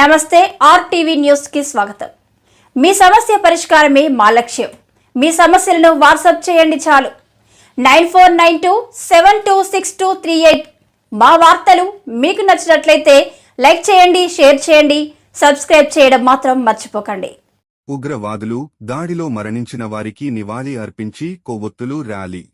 నమస్తే ఆర్టీవీ న్యూస్కి స్వాగతం. మీ సమస్య పరిష్కారమే మా లక్ష్యం. మీ సమస్యలను వాట్సాప్ చేయండి చాలు. Nine four nine two seven two six two three eight మా వార్తలు మీకు నచ్చినట్లయితే లైక్ చేయండి షేర్ చేయండి సబ్స్క్రైబ్ చేయడం మాత్రం మర్చిపోకండి. ఉగ్రవాదులు దాడిలో మరణించిన వారికి నివాళి అర్పించి కొవ్వొత్తులు ర్యాలీ.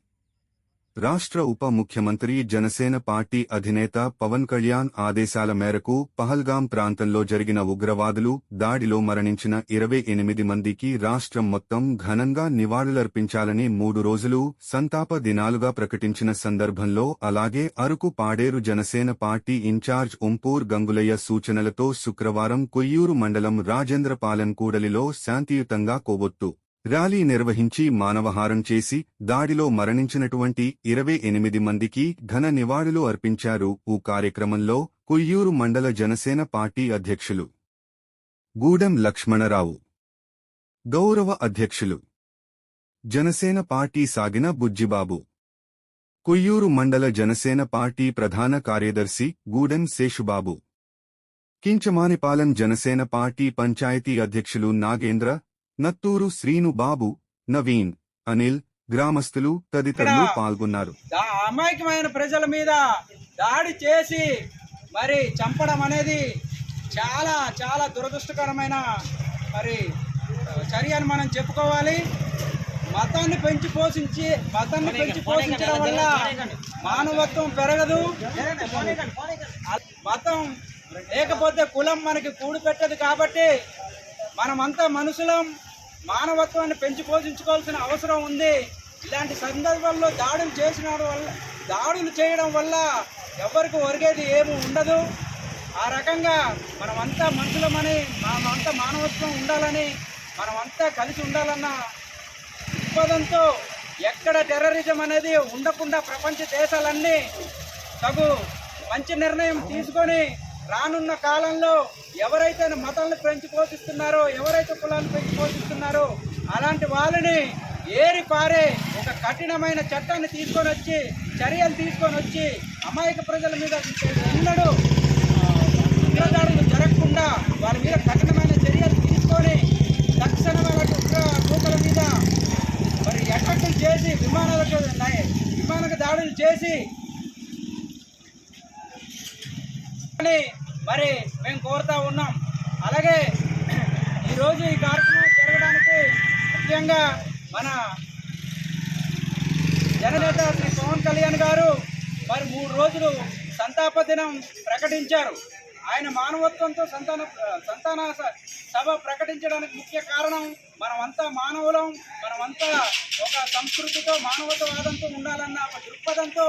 రాష్ట్ర ఉప ముఖ్యమంత్రి జనసేన పార్టీ అధినేత పవన్ కళ్యాణ్ ఆదేశాల మేరకు పహల్గాం ప్రాంతంలో జరిగిన ఉగ్రవాదులు దాడిలో మరణించిన ఇరవై ఎనిమిది మందికి రాష్ట్రం మొత్తం ఘనంగా నివాళులర్పించాలని మూడు రోజులు సంతాప దినాలుగా ప్రకటించిన సందర్భంలో అలాగే Araku Paderu Janasena party in charge Umpur Gangulaiah సూచనలతో శుక్రవారం కొయ్యూరు మండలం రాజేంద్రపాలెం కూడలిలో శాంతియుతంగా కొవ్వొత్తు. ర్యాలీ నిర్వహించి మానవహారం చేసి దాడిలో మరణించినటువంటి ఇరవై ఎనిమిది మందికి ఘన నివాళులు అర్పించారు ఓ కార్యక్రమంలో కుయ్యూరు మండల జనసేన పార్టీ అధ్యక్షులు. గూడెం లక్ష్మణరావు. గౌరవ అధ్యక్షులు. జనసేన పార్టీ సాగిన బుజ్జిబాబు. కుయ్యూరు మండల జనసేన పార్టీ ప్రధాన కార్యదర్శి గూడెం శేషుబాబు. కించమానిపాలెం జనసేన పార్టీ పంచాయతీ అధ్యక్షులు నాగేంద్ర నత్తూరు శ్రీను బాబు నవీన్ అనిల్ గ్రామస్తులు తదితరులు పాల్గొన్నారు. అమాయకమైన ప్రజల మీద దాడి చేసి మరి చంపడం అనేది చాలా చాలా దురదృష్టకరమైన మరి చర్య అని మనం చెప్పుకోవాలి. మతాన్ని పెంచి పోషించి మతాన్ని పెంచి పోషించడం వల్ల మానవత్వం పెరగదు. మతం లేకపోతే కులం మనకి కూడు పెట్టదు కాబట్టి మనమంతా మనుషులం. మానవత్వాన్ని పెంచి పోషించుకోవాల్సిన అవసరం ఉంది. ఇలాంటి సందర్భాల్లో దాడులు చేసిన వల్ల దాడులు చేయడం వల్ల ఎవరికి ఒరిగేది ఏమి ఉండదు. ఆ రకంగా మనమంతా మనుషులమని మనమంతా మానవత్వం ఉండాలని మనమంతా కలిసి ఉండాలన్న దృక్పథంతో ఎక్కడ టెర్రరిజం అనేది ఉండకుండా ప్రపంచ దేశాలన్నీ తగు మంచి నిర్ణయం తీసుకొని రానున్న కాలంలో ఎవరైతే మతాలను పెంచి పోషిస్తున్నారో ఎవరైతే కులాలను పెంచి పోషిస్తున్నారో అలాంటి వాళ్ళని ఏరి పారే ఒక కఠినమైన చట్టాన్ని తీసుకొని వచ్చి చర్యలు తీసుకొని వచ్చి అమాయక ప్రజల మీద ఎన్నడూ ఉగ్రదాడులు జరగకుండా వాళ్ళ మీద కఠినమైన చర్యలు తీసుకొని తక్షణమే వాటి ఉగ్ర మూకల మీద మరి అటాకులు చేసి విమానాలకు విమానక దాడులు చేసి అని మరి మేము కోరుతా ఉన్నాం. అలాగే ఈరోజు ఈ కార్యక్రమం జరగడానికి ముఖ్యంగా మన జననేత శ్రీ పవన్ కళ్యాణ్ గారు మరి మూడు రోజులు సంతాప దినం ప్రకటించారు. ఆయన మానవత్వంతో సంతాన సంతాన సభ ప్రకటించడానికి ముఖ్య కారణం మనమంతా మానవులం మనమంతా ఒక సంస్కృతితో మానవతావాదంతో ఉండాలన్న ఒక దృక్పథంతో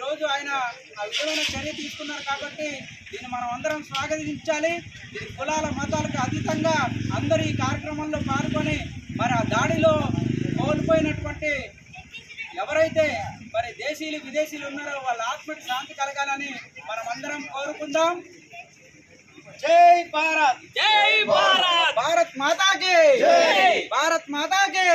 ఈరోజు ఆయన ఆ విధమైన చర్య తీసుకున్నారు కాబట్టి దీన్ని మనం అందరం స్వాగతించాలి. ఇది కులాల మతాలకు అతీతంగా అందరూ ఈ కార్యక్రమంలో పాల్గొని మరి ఆ దాడిలో కోల్పోయినటువంటి ఎవరైతే మరి దేశీయులు విదేశీయులు ఉన్నారో వాళ్ళ ఆత్మకి శాంతి కలగాలని మనం అందరం కోరుకుందాం. జై భారత్! జై భారత్! భారత్ మాతాకి! భారత్ మాతాకి!